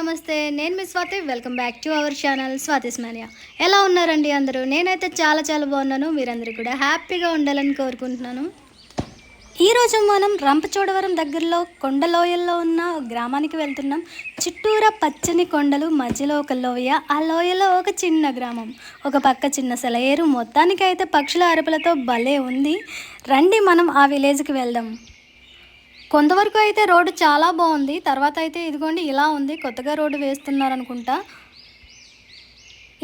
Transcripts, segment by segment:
నమస్తే నేను మీ Swathi. Welcome back to our channel Swathi Smalia ఎలా ఉన్నారండి అందరూ? నేనైతే చాలా చాలా బాగున్నాను. మీరందరూ కూడా హ్యాపీగా ఉండాలని కోరుకుంటున్నాను. ఈరోజు మనం రంపచోడవరం దగ్గరలో కొండలోయల్లో ఉన్న గ్రామానికి వెళ్తున్నాం. చుట్టూరా పచ్చని కొండలు మధ్యలో ఒక లోయ ఆ లోయలో ఒక చిన్న గ్రామం. ఒక పక్క చిన్న సెలయేరు మొత్తానికి అయితే పక్షుల అరుపులతో భలే ఉంది. రండి మనం ఆ విలేజ్కి వెళ్దాం. కొంతవరకు అయితే రోడ్డు చాలా బాగుంది. తర్వాత అయితే ఇదిగోండి ఇలా ఉంది. కొత్తగా రోడ్డు వేస్తున్నారు అనుకుంటా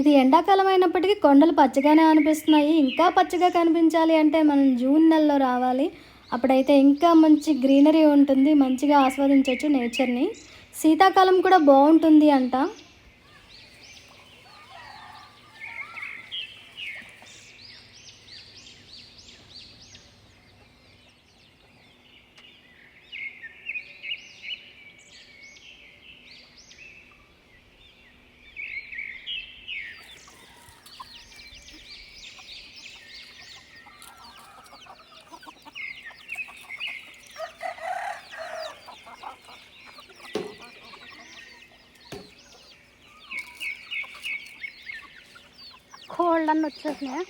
ఇది ఎండాకాలం అయినప్పటికీ కొండలు పచ్చగానే అనిపిస్తున్నాయి. ఇంకా పచ్చగా కనిపించాలి అంటే మనం జూన్ నెలలో రావాలి. అప్పుడైతే ఇంకా మంచి గ్రీనరీ ఉంటుంది. మంచిగా ఆస్వాదించవచ్చు నేచర్ని. శీతాకాలం కూడా బాగుంటుంది అంట. కోల్డ్ వచ్చేసినాయా వచ్చేసినాయి?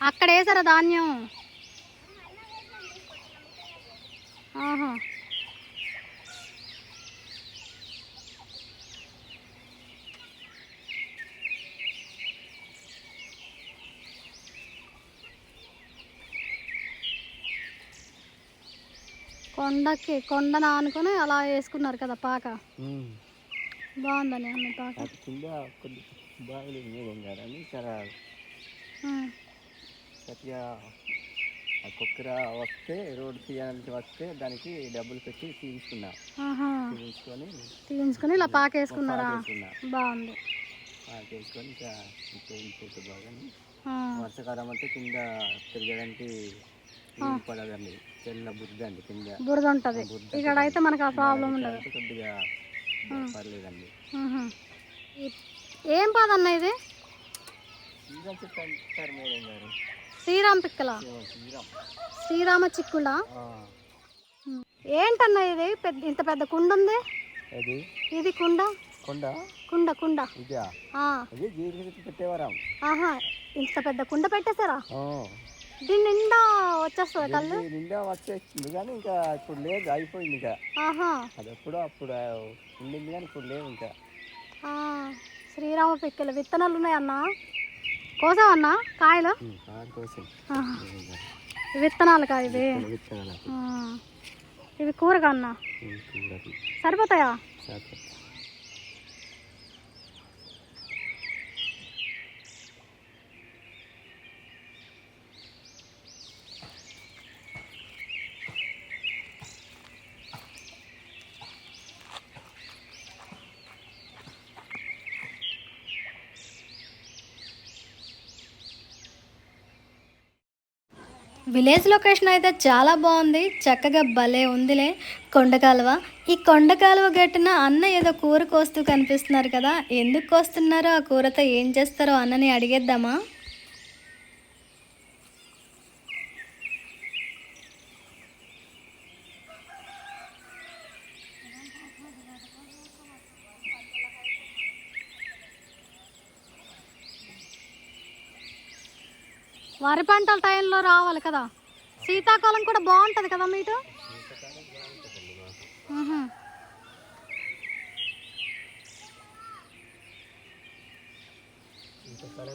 అక్కడ వేసారా ధాన్యం ఆహా కొండకి కొండను ఆనుకొని అలా వేసుకున్నారు కదా పాక. బాగుందని అన్న పాక. కింద కొద్ది బాగలేదు మేడం గారు అని చాలా గట్టిగా ఆ కుక్కర వస్తే రోడ్డు తీయాలంటే వస్తే దానికి డబ్బులు పెట్టి తీయించుకున్నా. తీయించుకొని తీయించుకొని ఇలా పాక వేసుకున్నారా? బాగుంది. చేసుకొని ఇంకా ఇంకా బాగా వర్షాకాలం అంటే కింద తిరగడానికి తెల్ల బుద్ధి అండి కింద బురద ఉంటుంది. ఇక్కడ అయితే మనకు ఆ ప్రాబ్లం ఉండదు. కొద్దిగా పర్లేదండి. ఏం పాద అన్న ఇది? శ్రీరామ్ పిక్కల శ్రీరామ్ చిక్కుల? ఏంటన్న ఇది? పెద్ద ఇంత పెద్ద కుండ ఉంది? ఇది కుండ? కొండ? కుండ కుండ. పెట్టేవారాం. ఆహా ఇంత పెద్ద కుండ పెట్టేశారా. దీని నిండా వచ్చేస్తుంది కళ్ళు? నిండా వచ్చేస్తుంది కానీ ఇంకా ఇప్పుడు లేదు అయిపోయింది ఇంకా. అది ఎప్పుడో అప్పుడు ఉండింది కానీ ఇప్పుడు లేదు ఇంకా. శ్రీరామ పిక్కలు విత్తనాలు ఉన్నాయన్న కాయలు? కోసం. ఆహా. విత్తనాలు కా ఇవి. ఇవి కూరగా అన్న? సరిపోతాయా. విలేజ్ లొకేషన్ అయితే చాలా బాగుంది. చక్కగా భలే ఉందిలే. కొండ కాలువ. ఈ కొండ కాలువ గట్టిన అన్న ఏదో కూర కోస్తూ కనిపిస్తున్నారు కదా. ఎందుకు కోస్తున్నారో? ఆ కూరతో ఏం చేస్తారో అన్నని అడిగేద్దామా? వరి పంటల టైంలో రావాలి కదా. శీతాకాలం కూడా బాగుంటుంది కదా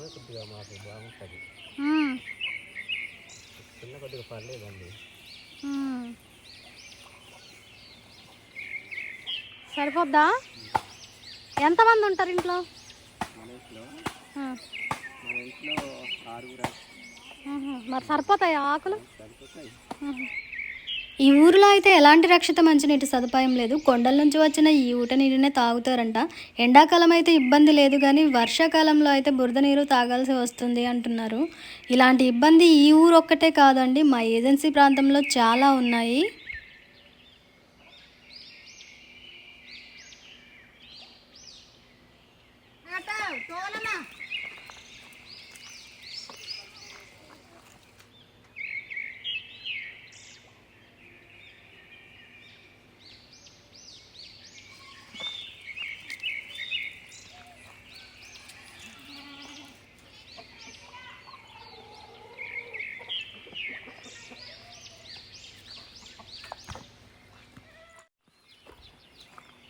కొద్దిగా మాకు బాగుంటుంది. మ్, చిన్న కొద్దిగా పర్లేదండి. మ్. సరిపోద్దా? ఎంతమంది ఉంటారు ఇంట్లో? మన ఇంట్లో ఆ, మన ఇంట్లో ఆరుగురు. మరి సరిపోతాయి ఆకులు? ఈ ఊరిలో అయితే ఎలాంటి రక్షిత మంచినీటి సదుపాయం లేదు. కొండల నుంచి వచ్చిన ఈ ఊట నీటినే తాగుతారంట. ఎండాకాలం అయితే ఇబ్బంది లేదు కానీ వర్షాకాలంలో అయితే బురద నీరు తాగాల్సి వస్తుంది అంటున్నారు. ఇలాంటి ఇబ్బంది ఈ ఊరు ఒక్కటే కాదండి మా ఏజెన్సీ ప్రాంతంలో చాలా ఉన్నాయి.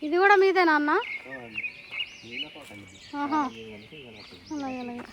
ఇది కూడా మీదేనా అన్న? అలాగే అలాగే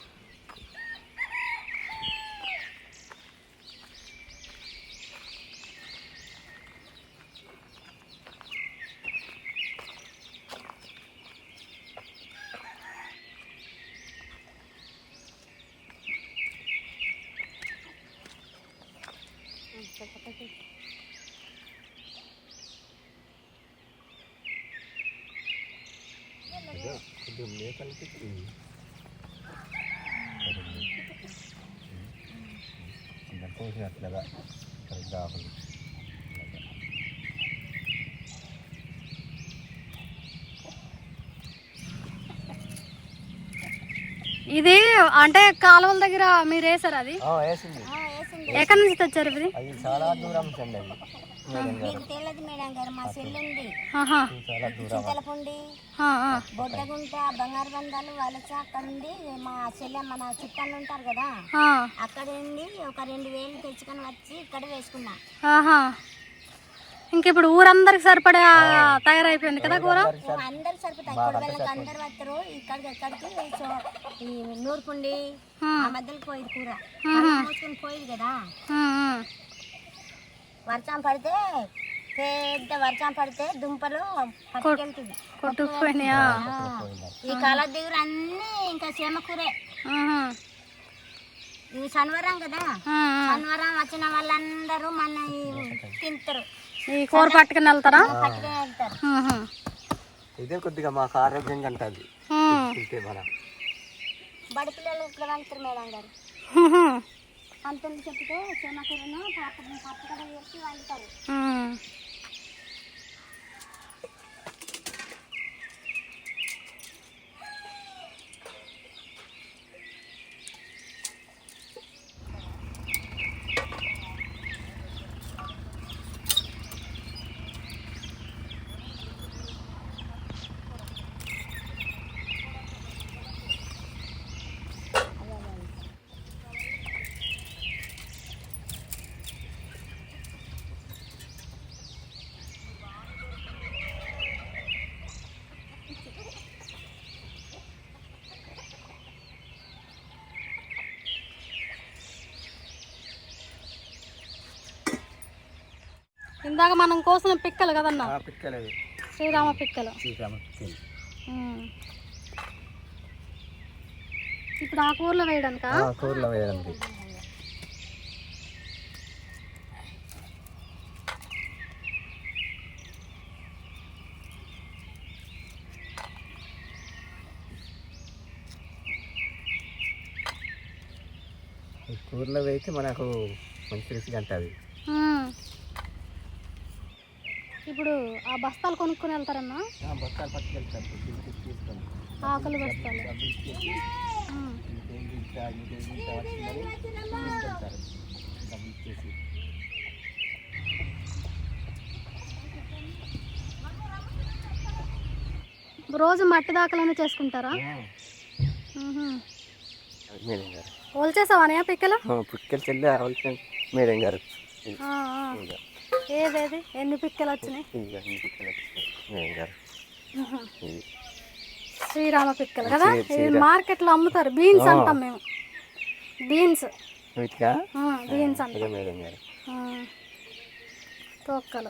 అదే, కొద్దిగా మేకలకి ఇది. అందరు కోసినట్లుగా సరిగ్గా ఆకులు ఇది అంటే కాలువల దగ్గర మీరు వేసారు అది? ఎక్కడి నుంచి తెచ్చారు ఇది? చాలా దూరం గారు. తెల్లది మేడం గారు మా చెల్లుంది. బొడ్డగుంట బంగారు బంధాలు వలస అక్కడ ఉంది. మా చెల్లె మన చుట్టాలు ఉంటారు కదా. ఆ, అక్కడ ఉండి ఒక రెండు వేలు తెచ్చుకొని వచ్చి ఇక్కడ వేసుకున్నా. ఇంక ఇప్పుడు ఊరందరికి సరిపడే తయారైపోయింది కదా కూర? అందరు సరిపోతాయి. ఇక్కడ వెళ్ళకి అందరు వస్తారు. ఇక్కడికి ఎక్కడికి నూరుకుండి మధ్యలో పోయింది కూర. మూసుకొని పోయింది కదా. వర్షం పడితే పెద్ద వర్షం పడితే దుంపలు పట్టుకెళ్తుంది. కొట్టుకుపోయినాయా? ఈ కాల దిగురు అన్ని ఇంకా సీమ కూరే ఆహా. ఇది శనివారం కదా. శనివారం వచ్చిన వాళ్ళందరూ మన ఈ తింటారు. ఈ కూర పట్టుకుని వెళ్తారా? పట్టుకుని వెళ్తారు. ఇదే కొద్దిగా మాకు ఆరోగ్యంగా ఉంటుంది మన. బడి పిల్లలు ఇట్లా వెళ్తారు మేడం గారు. ఆహా. అంతని చెప్తే సీమకూరను పప్పు పప్పు కూడా వేసి వండుతారు ఇందాక మనం కోసిన పిక్కలు కదన్నా? పిక్కలు శ్రీరామ పిక్కలు. శ్రీరామ పిక్కలు. ఇప్పుడు ఆ కూరలో వేయడానికా? కూరలో వేస్తే మనకు మంచి రుచిగా ఉంటుంది. ఇప్పుడు ఆ బస్తాలు కొనుక్కొని వెళ్తారన్నా? బస్తాలు పట్టుకెళ్తారు. ఆకులు బస్తాలు. రోజు మట్టి దాకలనే చేసుకుంటారా? వల్చేసావానే పిక్కలు? పుట్టుకెళ్ళి చెల్లి అవసరం మేడం గారు. ఏదేది? ఎన్ని పిక్కలు వచ్చినాయి? శ్రీరామ పిక్కలు కదా? శ్రీరా- మార్కెట్లో అమ్ముతారు. బీన్స్. అంటాం మేము. బీన్స్. బీన్స్ అంటాం. ఇక మేడం గారు. ఆ. తొక్కలు.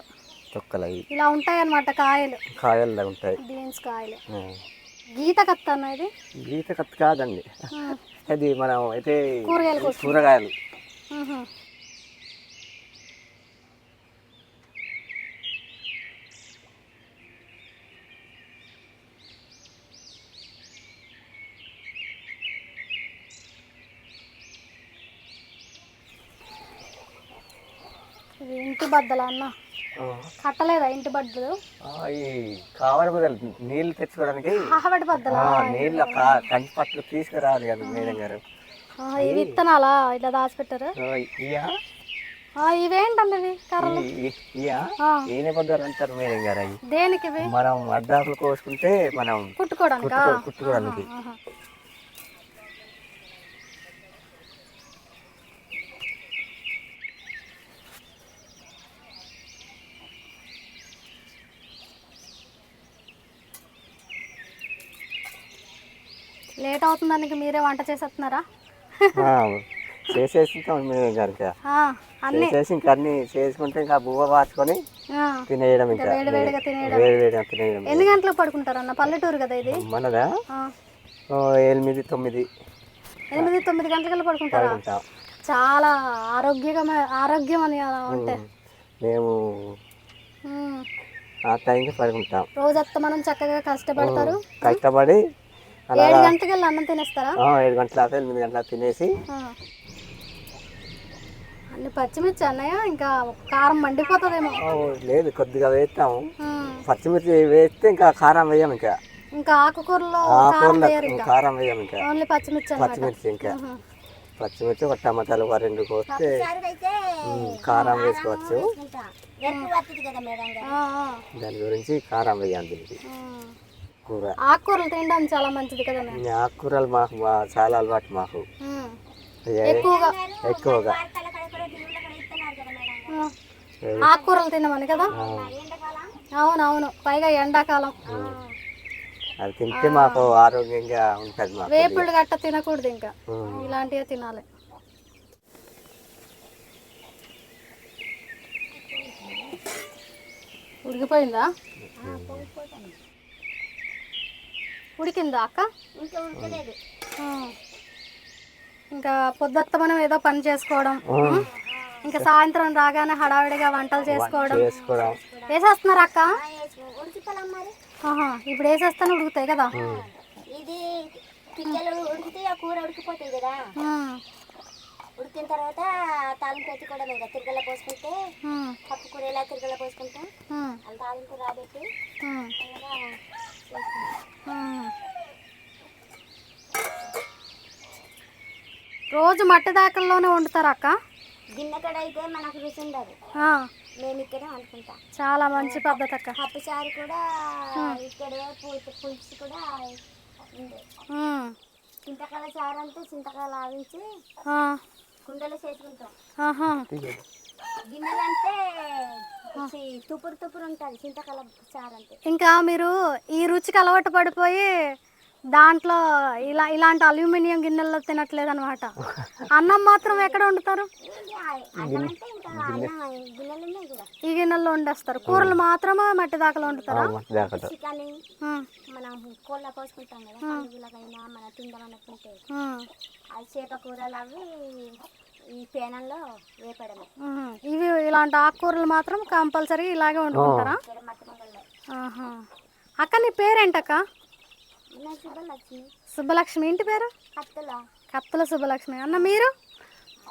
తొక్కలు ఇలా ఉంటాయి అన్నమాట కాయలు. కాయల్లో ఉంటాయి. బీన్స్ కాయలు. గీత కత్త అన్న ఇది? గీత కత్తి కాదండి. అది మనం అయితే కూరగాయలు. కూరగాయలు. బద్దల అన్న? కట్టలేదా ఇంటి బద్దలు? ఈ కావాలి బదులు నీళ్ళు తెచ్చుకోవడానికి ఆహబడి బద్దలా? నీళ్ళు కంచి పట్లు తీసుకురావాలి కదా మేడం గారు. ఇవి విత్తనాలా? ఇట్లా దాచిపెట్టారు? ఇవేంటండి ఇవి? కర్రలు? ఈయన పొద్దులు అంటారు మేడం గారు అవి? దేనికి మనం అడ్డాకులు కోసుకుంటే మనం కుట్టుకోవడానికా? కుట్టుకో కుట్టుకోవడానికి. లేట్ అవుతుందానికి మీరే వంట చేసేస్తున్నారా గారు ఇంకా అన్ని. అన్ని చేసుకుంటే ఇంకా బువ్వ వాచుకొని తినేయడం ఇంకా ఎన్ని గంటలకు పడుకుంటారన్న పల్లెటూరు కదా ఇది? మనదా? ఎనిమిది తొమ్మిది. ఎనిమిది తొమ్మిది గంటలకల్లా పడుకుంటారా? పడుకుంటాం. చాలా ఆరోగ్యంగా ఆరోగ్యం అని అలా ఉంటే మేము ఉమ్. ఆ టైంకి పడుకుంటాం. రోజంతా మనం చక్కగా కష్టపడతారు. కష్టపడి ఏడు గంటలకల్లా అన్నం తినేస్తారా? ఆ, ఏడు గంటల ఎనిమిది గంటల తినేసి. అన్ని పచ్చిమిర్చి అన్నయ్య ఇంకా కారం మండిపోతుందేమో. లేదు కొద్దిగా వేస్తాము. పచ్చిమిర్చి వేస్తే ఇంకా కారం వేయం ఇంకా. ఇంకా ఆకుకూరలో కారం వేయం ఇంకా. ఓన్లీ పచ్చిమిర్చి పచ్చిమిర్చి ఇంకా. పచ్చిమిర్చి ఒక టమాటాలు ఒక రెండు కోస్తే కారం వేసుకోవచ్చు. దాని గురించి కారం వేయాలి దీనికి. ఉమ్. కూర ఆకుకూరలు తినడం చాలా మంచిది కదా ఆకుకూరలు మాకు చాలా అలవాటు మాకు. ఎక్కువగా. ఎక్కువగా. ఆకుకూరలు తినమని కదా? అవునవును పైగా ఎండాకాలం. అది తింటే మాకు ఆరోగ్యంగా ఉంటుంది వేపుళ్ళు గట్ట తినకూడదు ఇంకా. ఇలాంటివే తినాలి. ఉడికిపోయిందా. ఉడికిందా అక్క? ఇంకా ఉడకలేదు. ఇంకా పొద్దుత్త మనం ఏదో పని చేసుకోవడం. ఇంకా సాయంత్రం రాగానే హడావిడిగా వంటలు చేసుకోవడం. వేసేస్తున్నారు అక్క? ఇప్పుడు వేసేస్తానే ఉడుకుతాయి కదా? ఇది పిక్కలు ఉడికితే ఆ కూర ఉడికిపోతాయి కదా. ఉడికిన తర్వాత తాలింపు పెట్టుకోవడం ఇక తిరగల పోసుకుంటే పప్పు కూర ఎలా తిరగల పోసుకుంటాం తాలింపు రాబెట్టి రోజు మట్టి దాకల్లోనే వండుతారు అక్క గిన్నె కడ అయితే మనకు రుచి ఉండదు. ఆ, మేము ఇక్కడే అనుకుంటాం చాలా మంచి పద్ధతి అక్క. పప్పు చారు కూడా ఇక్కడే పులుసు పులుసు కూడా చింతకాయల చారు అంటే చింతకాయలు ఆవించి ఆ, కుండలో చేసుకుంటాం. గిన్నెలు అంటే చి- తుపురు తుపురు ఉంటుంది చింతకాయల చారు అంటే. ఇంకా మీరు ఈ రుచికి అలవాటు పడిపోయి దాంట్లో ఇలా ఇలాంటి అల్యూమినియం గిన్నెల్లో తినట్లేదు అనమాట అన్నం మాత్రం ఎక్కడ వండుతారు? ఇది అన్నం అంటే ఇంకా అన్నం గిన్నెలు ఉన్నాయి కూడా. ఈ గిన్నెల్లో వండేస్తారు. కూరలు మాత్రమే మట్టి దాకలు వండుతారా? మనం కోళ్ళ పోసుకుంటాం కదా మన అది చేప కూరలు అవి ఈ పేనంలో వేపడమే. ఇవి ఇలాంటి ఆకుకూరలు మాత్రం కంపల్సరీ ఇలాగే వండుకుంటారా. అక్క నీ పేరేంటక్క? సుబ్బలక్ష్మి. ఇంటి పేరు? కత్తుల. కత్తుల సుబ్బలక్ష్మి. అన్న మీరు?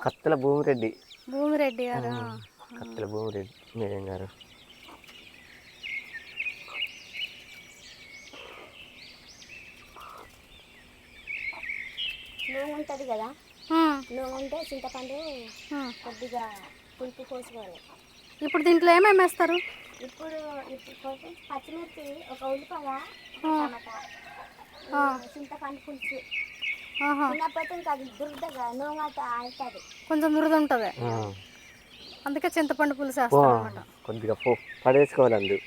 కత్తుల భూమిరెడ్డి. భూమిరెడ్డి గారు. కత్తుల భూమిరెడ్డి మేడం గారు? ఉంటుంది కదా. నూనె ఉంటే చింతపండు. కొద్దిగా పులుపు పోసుకోవాలి. ఇప్పుడు దీంట్లో ఏమేమి వేస్తారు? ఇప్పుడు ఇప్పుడు కోసం పచ్చిమిర్చి ఒక ఉల్లిపాయ. టమాటా. చింతపండు పులుసు. తిన్నపోతే ఇంకా అది దురదగా అవుతుంది కొంచెం మృదు ఉంటుంది. అందుకే చింతపండు పులుసు అనమాట కొద్దిగా పో. పడేసుకోవాలి అందు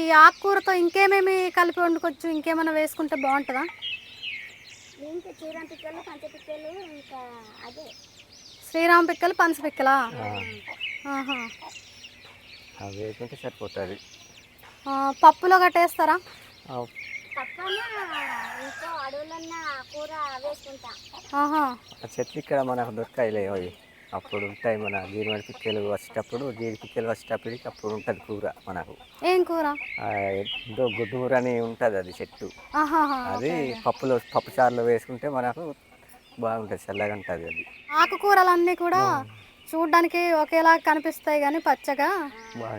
ఈ ఆకుకూరతో ఇంకేమేమి కలిపి వండుకోవచ్చు? ఇంకేమైనా వేసుకుంటే బాగుంటుందా? ఇంకా చీరం పిక్కలు పంచ పిక్కలు ఇంకా అదే. శ్రీరామ్ పిక్కలు పంచ పిక్కలా? ఆహా. అవి వేసుకుంటే సరిపోతుంది. పప్పులో కట్టేస్తారా? చెట్లు ఇక్కడ మనకు దొరకాయిలే అవి. అప్పుడు ఉంటాయి మన జీడిమడి పిక్కలు వచ్చేటప్పుడు జీడి పిక్కలు వచ్చేటప్పటికి అప్పుడు ఉంటుంది కూర మనకు. ఏం కూర? ఏదో గుడ్డూర అని ఉంటుంది అది చెట్టు. అది పప్పులో పప్పు చారులో వేసుకుంటే మనకు బాగుంటుంది చల్లగా ఉంటుంది అది. ఆకుకూరలన్నీ కూడా చూడడానికి ఒకేలా కనిపిస్తాయి కానీ పచ్చగా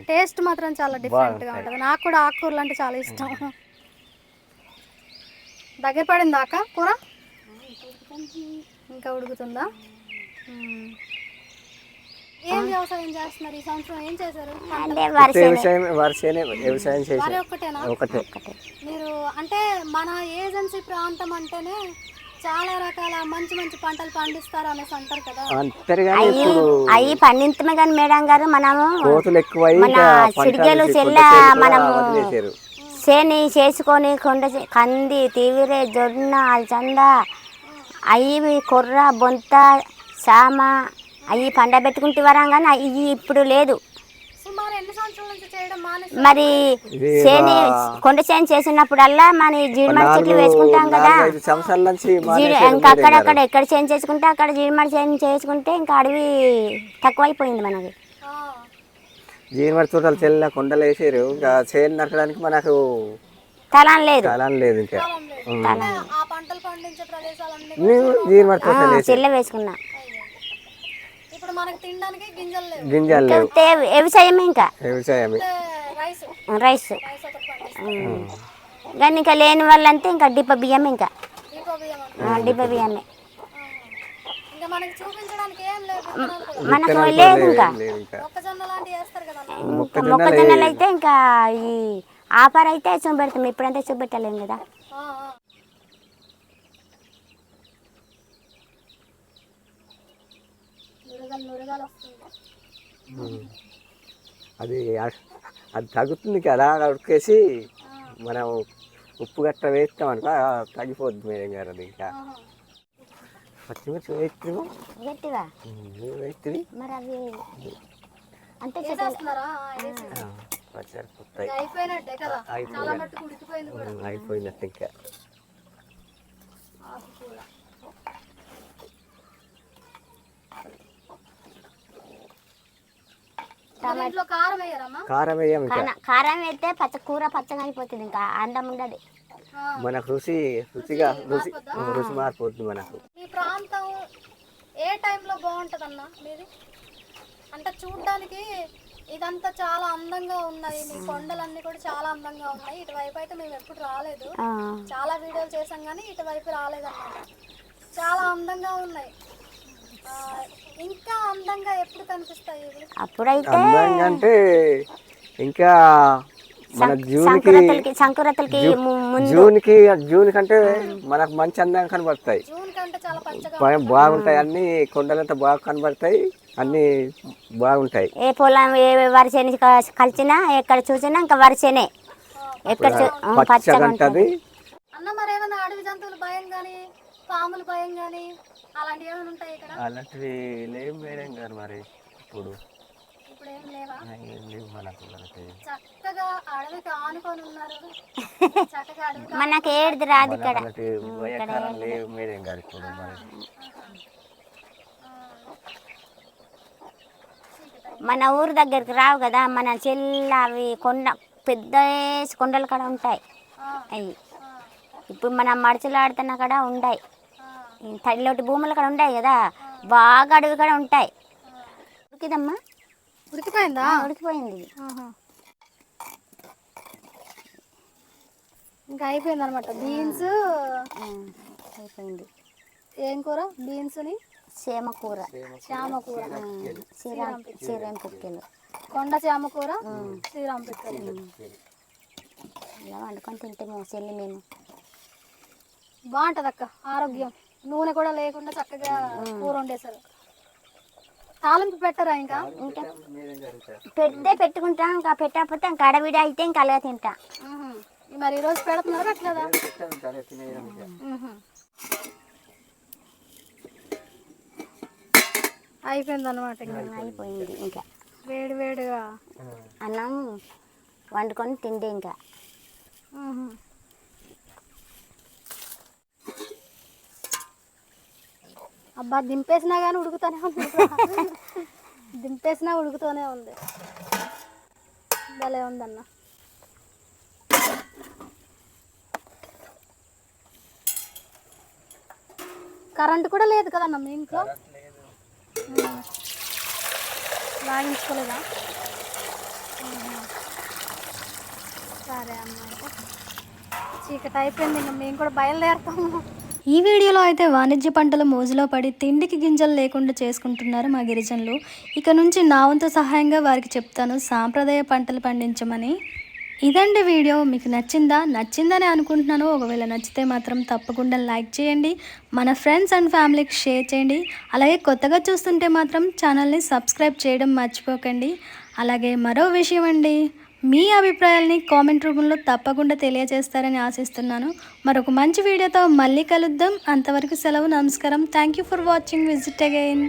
టేస్ట్ మాత్రం చాలా డిఫరెంట్గా. ఉంటుంది. నాకు కూడా ఆకుకూరలు అంటే చాలా ఇష్టం. దగ్గర పడిందా అక్క కూర? ఇంకా ఉడుకుతుందా. ఏం వ్యవసాయం చేస్తున్నారు ఈ సంవత్సరం? ఏం చేశారు? అంటే వ్యవసాయం వరుసనే ఒకటే మీరు అంటే మన ఏజెన్సీ ప్రాంతం అంటేనే చాలా రకాల మంచి మంచి పంటలు పండిస్తారు అనేసి అంటారు కదా. అంటారు కానీ అయ్యి పండించమే కానీ మేడం గారు మనము కోతులు ఎక్కువై మన చిడికెలు కొండ చెల్ల మనము చేని చేసుకొని కొండ కంది తీవిరే జొన్న అలచంద అవి కొర్ర బొంత సామ అవి పండబెట్టుకుంటే వరం కానీ అవి ఇప్పుడు లేదు. మరి చేని కొండ చేను చేసినప్పుడల్లా మన జీడిమడి చెట్లు వేసుకుంటాం కదా. ఇంకా అక్కడక్కడ. ఎక్కడ చేను చేసుకుంటే అక్కడ జీడిమడి చేను చేసుకుంటే ఇంకా అడవి తక్కువైపోయింది మనకి ఆ, జీడిమడి తోటలు చెల్లిన కొండలు వేసారు ఇంకా చేను నరకడానికి మనకు తలం లేదు. స్థలం లేదు ఇంకా. లేదు. ఉమ్. మనకి తినడానికి గింజలు లేవు. గింజలు లేవు. కాకపోతే వ్యవసాయమే ఇంకా. వ్యవసాయమే. రైస్. రైస్. కానీ ఇంకా లేని వాళ్ళంతా ఇంకా డిప్ప బియ్యం ఇంకా. డిప్ప బియ్యమే. మనకి లేదు ఇంకా. మొక్కజొన్నలు. అయితే ఇంకా ఈ ఆఫర్ అయితే చూపెడతాం. ఇప్పుడంటే చూపెట్టలేము కదా. వస్తుంది. అది అది తగ్గుతుంది కదా ఉడికేసి మనం ఉప్పు గట్ట వేస్తాం అనుకో తగ్గిపోద్ది మేడం గారు అది ఇంకా. పచ్చిమిర్చి వేస్తుంది మరి అవి అంటే అయిపోయినట్టు ఇంకా ఆకుకూర మరి ఇంట్లో కారం వేయరమ్మా? కారం వేయం వేస్తే పచ్చ కూర పచ్చగా అయిపోతుంది ఇంకా అందం ఉండదు. మనకు రుచి రుచిగా రుచి రుచి మారిపోతుంది మనకు. ఈ ప్రాంతం ఏ టైంలో బాగుంటుందన్న మీది? అంటే చూడడానికి ఇదంతా చాలా అందంగా ఉన్నాయి మీ కొండలన్నీ కూడా చాలా అందంగా ఉన్నాయి. ఇటువైపు అయితే మేము ఎప్పుడు రాలేదు. ఆ, చాలా వీడియోలు చేసాం కానీ ఇటువైపు రాలేదన్నమాట. చాలా అందంగా ఉన్నాయి. ఇంకా అందంగా ఎప్పుడు కనిపిస్తాయి అప్పుడైతే అందంగా అంటే ఇంకా మన జూన్కి ముందు. జూన్కి జూన్ కంటే మనకు మంచి అందంగా కనబడతాయి. జూన్ కంటే చాలా పచ్చగా బా- బాగుంటాయి. అన్ని కొండలంతా బాగా కనబడతాయి. అన్ని బాగుంటాయి. ఏ పొలం ఏ వరిసేని కలిసినా ఎక్కడ చూసినా ఇంకా వరిసేనే ఎక్కడ పచ్చగా ఉంటుంది. ఉంటది. అన్న మరి ఏమైనా అడవి జంతువులు భయం కానీ పాములు భయం కానీ అలాంటివి ఏమైనా ఉంటాయి ఇక్కడ? అలాంటివి లేవు మేడం గారు మరి ఇప్పుడు. ఇప్పుడు ఏం లేవా? ఏం లేవు మనకు మనకి చక్కగా అడవికి ఆనుకొని ఉన్నారు. చక్కగా అడవికి మనకి ఏడుది రాదు ఇక్కడ. అలాంటి భయకరం లేవు మేడం గారు ఇప్పుడు మరి. మన ఊరు దగ్గరికి రావు కదా మన చెల్ల అవి కొండ పెద్ద కొండలు కూడా ఉంటాయి. ఆ, అవి ఇప్పుడు మనం మడుచులు ఆడుతున్న కూడా ఈ తడిలోటి భూములు కూడా ఉంటాయి కదా బాగా అడవి కూడా ఉంటాయి. ఉడికిదమ్మా ఉడికిపోయిందా ఉడికిపోయింది. ఇంకా అయిపోయింది అనమాట బీన్స్ అయిపోయింది. ఏం కూర? బీన్స్ని? చేమ కూర. చామ కూర. శ్రీరామ్ శ్రీరామ్ పిక్కలు కొండ చామ కూర? శ్రీరామ్ పిక్కలు ఇలా వండుకొని తింటాము చెల్లి మేము. బాగుంటది అక్క ఆరోగ్యం. నూనె కూడా లేకుండా చక్కగా కూర వండేశారు. తాలింపు పెట్టరా ఇంకా? ఇంకా పెడితే పెట్టుకుంటాం ఇంకా పెట్టకపోతే ఇంకా అడవిడ అయితే ఇంకా అలాగే తింటా. మ్మ్. మరి ఈరోజు పెడుతున్నారా పెట్టలేదా మ్మ్. అయిపోయింది అనమాట ఇంకా అయిపోయింది. ఇంకా. వేడి వేడిగా. అన్నం వండుకొని తిండే ఇంకా. మ్మ్. అబ్బా దింపేసినా కానీ ఉడుకుతూనే ఉంది. దింపేసినా ఉడుకుతూనే ఉంది. భలే ఉందన్న. కరెంట్ కూడా లేదు కదన్న మీ ఇంట్లో. లాగించుకోలేదా సరే అమ్మ అయితే. చీకటి అయిపోయింది ఇంకా మేము కూడా బయలుదేరుతాము. ఈ వీడియోలో అయితే వాణిజ్య పంటలు మోజులో పడి తిండికి గింజలు లేకుండా చేసుకుంటున్నారు మా గిరిజనులు. ఇక నుంచి నా వంతు సహాయంగా వారికి చెప్తాను సాంప్రదాయ పంటలు పండించమని. ఇదండి వీడియో. మీకు నచ్చిందా? నచ్చిందని అనుకుంటున్నాను. ఒకవేళ నచ్చితే మాత్రం తప్పకుండా లైక్ చేయండి. మన ఫ్రెండ్స్ అండ్ ఫ్యామిలీకి షేర్ చేయండి. అలాగే కొత్తగా చూస్తుంటే మాత్రం ఛానల్ని సబ్స్క్రైబ్ చేయడం మర్చిపోకండి. అలాగే మరో విషయం అండి. మీ అభిప్రాయాల్ని కామెంట్ రూపంలో తప్పకుండా తెలియజేస్తారని ఆశిస్తున్నాను. మరొక మంచి వీడియోతో మళ్ళీ కలుద్దాం. అంతవరకు సెలవు నమస్కారం. Thank you for watching visit again